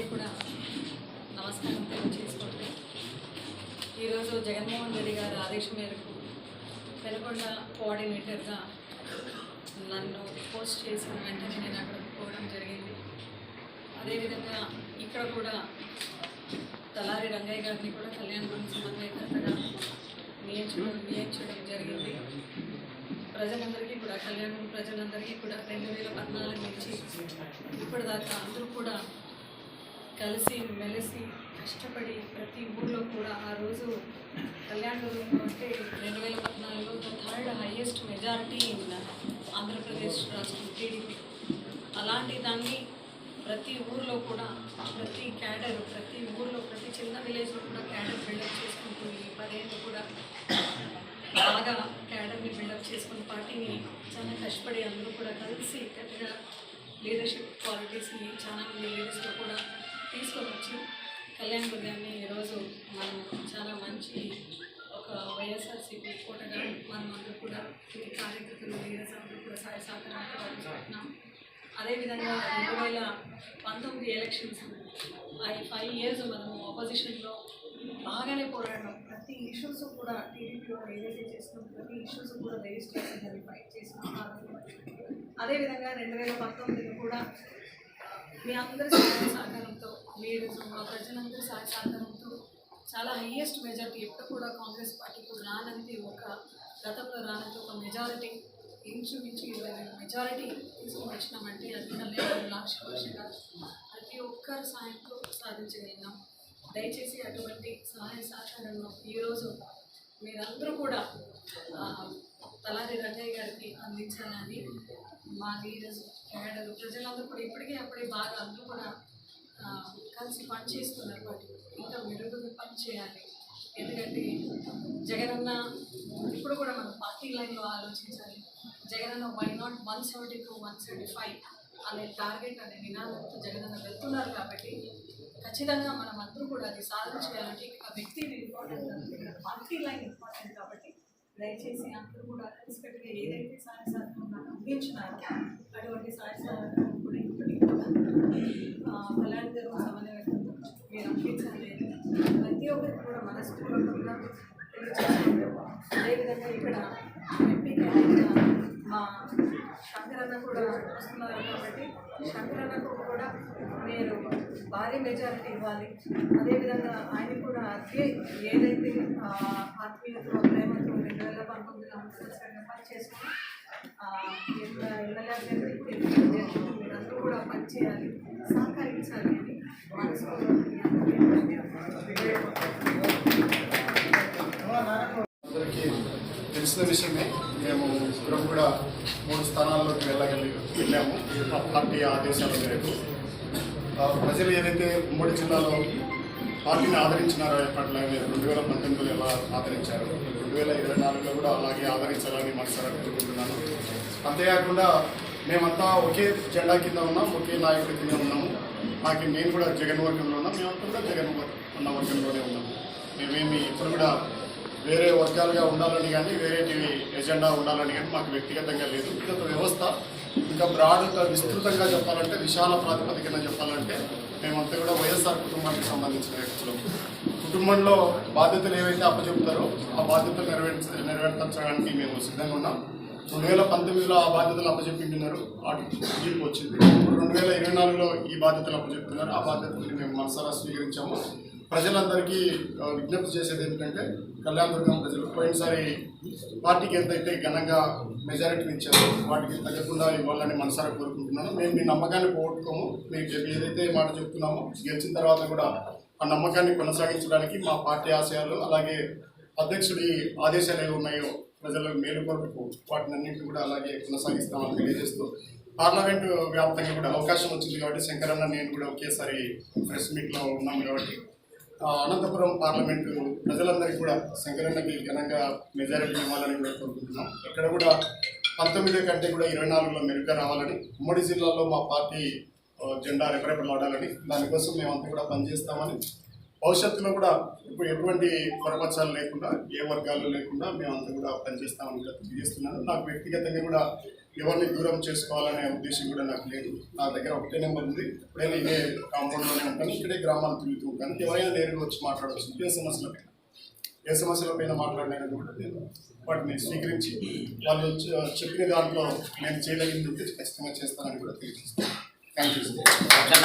అందరికీ కూడా నమస్కారం తెలియజేసుకుంటూ ఈరోజు జగన్మోహన్ రెడ్డి గారి ఆదేశం మేరకు పెనుకొండ కోఆర్డినేటర్గా నన్ను పోస్ట్ చేసిన వెంటనే నేను అక్కడికి పోవడం జరిగింది. అదేవిధంగా ఇక్కడ కూడా తలారి రంగయ్య గారిని కూడా కళ్యాణపురం సమన్వయకర్తగా నియమించడం నియమించడం జరిగింది. ప్రజలందరికీ కూడా కళ్యాణం ప్రజలందరికీ కూడా రెండు వేల పద్నాలుగు నుంచి ఇప్పటిదాకా అందరూ కూడా కలిసి మెలిసి కష్టపడి ప్రతి ఊర్లో కూడా ఆ రోజు కళ్యాణదుర్గం అంటే రెండు వేల పద్నాలుగులో థర్డ్ హైయెస్ట్ మెజారిటీ ఉన్న ఆంధ్రప్రదేశ్ రాష్ట్రం టీడీపీ. అలాంటి దాన్ని ప్రతి ఊర్లో కూడా ప్రతి క్యాడర్ ప్రతి ఊర్లో ప్రతి చిన్న విలేజ్లో కూడా క్యాడర్ బిల్డప్ చేసుకుంటూ ఈ పదేళ్ళు కూడా బాగా క్యాడర్ని బిల్డప్ చేసుకుని పార్టీని చాలా కష్టపడి అందరూ కూడా కలిసి గట్టిగా లీడర్షిప్ క్వాలిటీస్ని చాలా మంది లీడర్స్లో కూడా తీసుకొని వచ్చి కళ్యాణ్ గారిని ఈరోజు మనం చాలా మంచి ఒక వైఎస్ఆర్సీపీ కోటగా మనం అందరూ కూడా ప్రతి కార్యకర్తలు లీడర్స్ అందరూ కూడా సాయ సహకారాలు అందించుకుంటున్నాం అదేవిధంగా రెండు వేల పంతొమ్మిది ఎలక్షన్స్ ఈ ఫైవ్ ఇయర్స్ మనము ఆపోజిషన్లో బాగానే పోరాడడం. ప్రతి ఇష్యూస్ కూడా టీడీపీలో ఏదైతే చేస్తున్నాం. ప్రతి ఇష్యూస్ కూడా రిజిస్టర్ చేసి దాన్ని ఫైట్ చేసిన అదేవిధంగా రెండు వేల పంతొమ్మిదిలో కూడా మీ అందరి సహాయ సహకారంతో లీడర్స్ మా ప్రజలందరి సహాయ సహకారంతో చాలా హయ్యెస్ట్ మెజార్టీ ఎప్పుడు కూడా కాంగ్రెస్ పార్టీకి రానంది ఒక గతంలో రానంది ఒక మెజారిటీ ఇంచుమించు ఇరవై మెజారిటీ తీసుకొని వచ్చినామంటే అది కళ్యాణం లక్ష ప్రతి ఒక్కరి సాయంతో సాధించగలిగినాం. దయచేసి అటువంటి సహాయ సహకారంలో ఈరోజు మీరందరూ కూడా తలారి రంగయ్య గారికి అందించాలని మా లీడర్స్ క్యాడర్ ప్రజలందరూ కూడా ఇప్పటికీ అప్పుడే బాగా అందరూ కూడా కలిసి పని చేస్తున్నారు బట్ ఇంకా మెరుగుగా పని చేయాలి ఎందుకంటే జగనన్న ఇప్పుడు కూడా మనం పార్టీ లైన్లో ఆలోచించాలి. Jagananna why not one seventy two one seventy five అనే టార్గెట్ అనే నినాదంతో జగనన్న వెళ్తున్నారు కాబట్టి ఖచ్చితంగా మనం అందరూ కూడా అది సాధన చేయాలంటే ఆ వ్యక్తి ఇంపార్టెంట్ పార్టీ లైన్ ఇంపార్టెంట్ కాబట్టి దయచేసి అందరూ కూడా కలిసికట్టుగా ఏదైతే సాయ సహకారం అందించినారో అటువంటి సాయ సహకారం కూడా ఇప్పటికీ కూడా కళ్యాణ్ సమన్వయంతో మీరు అందించాలి ప్రతి ఒక్కరికి కూడా మనస్ఫూర్వకంగా తెలియజేసుకుంటూ అదేవిధంగా ఇక్కడ ఎంపీ క్యాండిడేట్ మా శంకరన్న కూడా వస్తున్నారు కాబట్టి శంకరన్నకు కూడా మీరు భారీ మెజారిటీ ఇవ్వాలి. అదేవిధంగా ఆయన కూడా అదే ఏదైతే ఆ, ఆత్మీయతలో ప్రేమతో రెండు వేల పంతొమ్మిదిలో సంవత్సరంగా పనిచేసుకుని ఎమ్మెల్యే అభ్యర్థి మీరందరూ కూడా పనిచేయాలి సహకరించాలి తెలిసిన విషయమే. మేము ముగ్గురం కూడా మూడు స్థానాల్లోకి వెళ్ళగలి వెళ్ళాము. పార్టీ ఆదేశాల మేరకు. ప్రజలు ఏదైతే ఉమ్మడి జిల్లాలో పార్టీని ఆదరించినారో ఎప్పటిలాగే రెండు వేల పంతొమ్మిదిలో ఎలా ఆదరించారు రెండు వేల ఇరవై నాలుగులో కూడా అలాగే ఆదరించాలని మనసారా కోరుకుంటున్నాను. అంతేకాకుండా మేమంతా ఒకే జెండా కింద ఉన్నాం ఒకే నాయకుడి కింద ఉన్నాము. మాకు నేను కూడా జగన్ వర్గంలో ఉన్నాం మేమంతా కూడా జగన్ వర్- అన్న వర్గంలోనే ఉన్నాము. మేమేమి ఇప్పుడు కూడా వేరే వర్గాలుగా ఉండాలని కానీ వేరేటివి ఎజెండా ఉండాలని కానీ మాకు వ్యక్తిగతంగా లేదు. ఇది ఒక వ్యవస్థ ఇంకా బ్రాడ్గా విస్తృతంగా చెప్పాలంటే విశాల ప్రాతిపదికన చెప్పాలంటే మేమంతా కూడా వైఎస్ఆర్ కుటుంబానికి సంబంధించిన వ్యక్తులు. కుటుంబంలో బాధ్యతలు ఏవైతే అప్పచెప్తారో ఆ బాధ్యతలు నెరవేర్చ నెరవేర్చడానికి మేము సిద్ధంగా ఉన్నాం. రెండు వేల పంతొమ్మిదిలో ఆ బాధ్యతలు అప్పచెప్పింటున్నారు. అటు తీర్పు వచ్చింది. రెండు వేల ఇరవై నాలుగులో ఈ బాధ్యతలు అప్పచెప్తున్నారు. ఆ బాధ్యతల్ని మేము మనసారా స్వీకరించాము. ప్రజలందరికీ విజ్ఞప్తి చేసేది ఏంటంటే కళ్యాణదుర్గం ప్రజలు పోయినసారి పార్టీకి ఎంతైతే ఘనంగా మెజారిటీని ఇచ్చారో వాటికి తగ్గకుండా ఇవ్వాలని మనసారా కోరుకుంటున్నాను. మేము మీ నమ్మకాన్ని పోగొట్టుకోము. మీకు చెప్పి ఏదైతే మాట చెప్తున్నామో గెలిచిన తర్వాత కూడా ఆ నమ్మకాన్ని కొనసాగించడానికి మా పార్టీ ఆశయాలు అలాగే అధ్యక్షుడి ఆదేశాలు ఏవి ఉన్నాయో ప్రజల మేలు కొరకు వాటిని అన్నింటినీ కూడా అలాగే కొనసాగిస్తామని తెలియజేస్తూ పార్లమెంటు వ్యాప్తంగా కూడా అవకాశం వచ్చింది కాబట్టి శంకరన్న నేను కూడా ఒకేసారి ప్రెస్ మీట్లో ఉన్నాం కాబట్టి అనంతపురం పార్లమెంటు ప్రజలందరికీ కూడా శంకరన్నకి ఘనంగా మెజారిటీ ఇవ్వాలని కూడా కోరుకుంటున్నాం. ఇక్కడ కూడా పంతొమ్మిది కంటే కూడా ఇరవై నాలుగులో మెరుగ్గా రావాలని ఉమ్మడి జిల్లాలో మా పార్టీ జెండా జెండా రెపరెపలాడాలని దానికోసం మేమంతా కూడా పనిచేస్తామని భవిష్యత్తులో కూడా ఇప్పుడు ఎటువంటి పొరపచ్చాలు లేకుండా ఏ వర్గాలు లేకుండా మేమంతా కూడా పనిచేస్తామని కూడా తెలియజేస్తున్నాను. నాకు వ్యక్తిగతంగా కూడా ఎవరిని దూరం చేసుకోవాలనే ఉద్దేశం కూడా నాకు లేదు. నా దగ్గర ఒకటే నెంబర్ ఉంది. ఎప్పుడైనా ఇదే కాంపౌండ్లోనే ఉంటాను. ఇక్కడే గ్రామాలు తిరుగుతూ ఉంటాను. ఎవరైనా నేరుగా వచ్చి మాట్లాడవచ్చు. ఏ సమస్యలపైన. ఏ సమస్యలపైన మాట్లాడినా కూడా నేను వాటిని స్వీకరించి వాళ్ళు చెప్పిన దాంట్లో నేను చేయగలిగింది ఉంటే ఖచ్చితంగా చేస్తానని కూడా తెలియజేస్తాను. Thank you